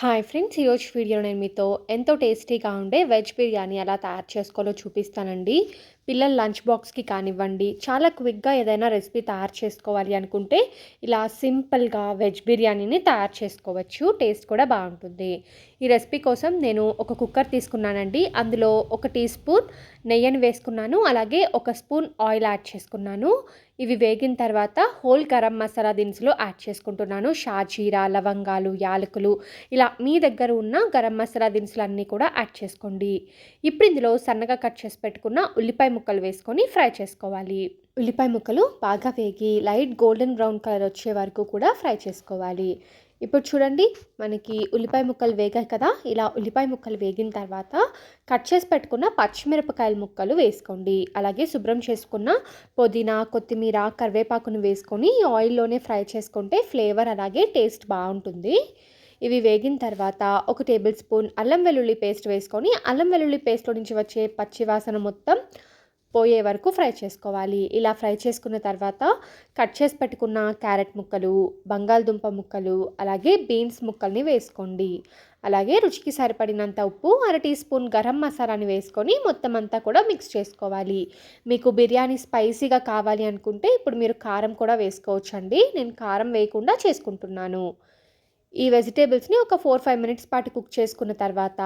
Hi friends ఈరోజు video నేను మీతో ఎంతో టేస్టీగా ఉండే వెజ్ బిర్యానీ ఎలా తయారు చేసుకోవాలో చూపిస్తానండి. పిల్లల లంచ్ బాక్స్కి కానివ్వండి చాలా క్విక్గా ఏదైనా రెసిపీ తయారు చేసుకోవాలి అనుకుంటే ఇలా సింపుల్గా వెజ్ బిర్యానీని తయారు చేసుకోవచ్చు. టేస్ట్ కూడా బాగుంటుంది. ఈ రెసిపీ కోసం నేను ఒక కుక్కర్ తీసుకున్నానండి. అందులో ఒక టీ స్పూన్ నెయ్యిని వేసుకున్నాను. అలాగే ఒక స్పూన్ ఆయిల్ యాడ్ చేసుకున్నాను. ఇవి వేగిన తర్వాత హోల్ గరం మసాలా దినుసులు యాడ్ చేసుకుంటున్నాను. షాజీరా లవంగాలు యాలకులు ఇలా మీ దగ్గర ఉన్న గరం మసాలా దినుసులు అన్నీ కూడా యాడ్ చేసుకోండి. ఇప్పుడు ఇందులో సన్నగా కట్ చేసి పెట్టుకున్న ఉల్లిపాయ ముక్కలు వేసుకొని ఫ్రై చేసుకోవాలి. ఉల్లిపాయ ముక్కలు బాగా వేగి లైట్ గోల్డెన్ బ్రౌన్ కలర్ వచ్చే వరకు కూడా ఫ్రై చేసుకోవాలి. ఇప్పుడు చూడండి మనకి ఉల్లిపాయ ముక్కలు వేగాయి కదా ఇలా ఉల్లిపాయ ముక్కలు వేగిన తర్వాత కట్ చేసి పెట్టుకున్న పచ్చిమిరపకాయల ముక్కలు వేసుకోండి. అలాగే శుభ్రం చేసుకున్న పుదీనా కొత్తిమీర కరివేపాకును వేసుకొని ఆయిల్లోనే ఫ్రై చేసుకుంటే ఫ్లేవర్ అలాగే టేస్ట్ బాగుంటుంది. ఇవి వేగిన తర్వాత ఒక టేబుల్ స్పూన్ అల్లం వెల్లుల్లి పేస్ట్ వేసుకొని అల్లం వెల్లుల్లి పేస్ట్లో నుంచి వచ్చే పచ్చివాసన మొత్తం పోయే వరకు ఫ్రై చేసుకోవాలి. ఇలా ఫ్రై చేసుకున్న తర్వాత కట్ చేసి పెట్టుకున్న క్యారెట్ ముక్కలు బంగాళదుంప ముక్కలు అలాగే బీన్స్ ముక్కల్ని వేసుకోండి. అలాగే రుచికి సరిపడినంత ఉప్పు అర టీ స్పూన్ గరం మసాలాని వేసుకొని మొత్తం అంతా కూడా మిక్స్ చేసుకోవాలి. మీకు బిర్యానీ స్పైసీగా కావాలి అనుకుంటే ఇప్పుడు మీరు కారం కూడా వేసుకోవచ్చండి. నేను కారం వేయకుండా చేసుకుంటున్నాను. ఈ వెజిటేబుల్స్ని ఒక ఫోర్ ఫైవ్ మినిట్స్ పాటు కుక్ చేసుకున్న తర్వాత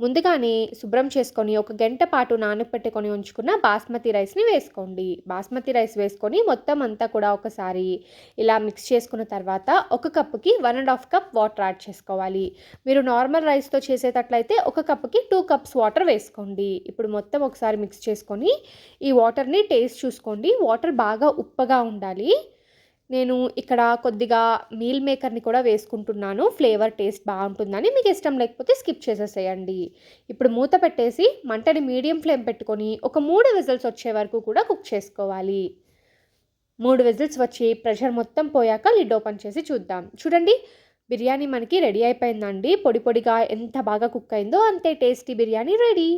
ముందుగానే శుభ్రం చేసుకొని ఒక గంట పాటు నానబెట్టుకొని ఉంచుకున్న బాస్మతి రైస్ని వేసుకోండి. బాస్మతి రైస్ వేసుకొని మొత్తం అంతా కూడా ఒకసారి ఇలా మిక్స్ చేసుకున్న తర్వాత ఒక కప్పుకి one and half cup water add చేసుకోవాలి. మీరు నార్మల్ రైస్తో చేసేటట్లయితే ఒక కప్పుకి టూ కప్స్ వాటర్ వేసుకోండి. ఇప్పుడు మొత్తం ఒకసారి మిక్స్ చేసుకొని ఈ వాటర్ని టేస్ట్ చూసుకోండి. వాటర్ బాగా ఉప్పగా ఉండాలి. నేను ఇక్కడ కొద్దిగా మీల్ మేకర్ని కూడా వేసుకుంటున్నాను. ఫ్లేవర్ టేస్ట్ బాగుంటుందని మీకు ఇష్టం లేకపోతే స్కిప్ చేసేసేయండి. ఇప్పుడు మూత పెట్టేసి మంటని మీడియం ఫ్లేమ్ పెట్టుకొని ఒక మూడు విజిల్స్ వచ్చే వరకు కూడా కుక్ చేసుకోవాలి. మూడు విజిల్స్ వచ్చి ప్రెషర్ మొత్తం పోయాక లిడ్ ఓపెన్ చేసి చూద్దాం. చూడండి బిర్యానీ మనకి రెడీ అయిపోయిందండి. పొడి పొడిగా ఎంత బాగా కుక్ అయిందో అంతే టేస్టీ బిర్యానీ రెడీ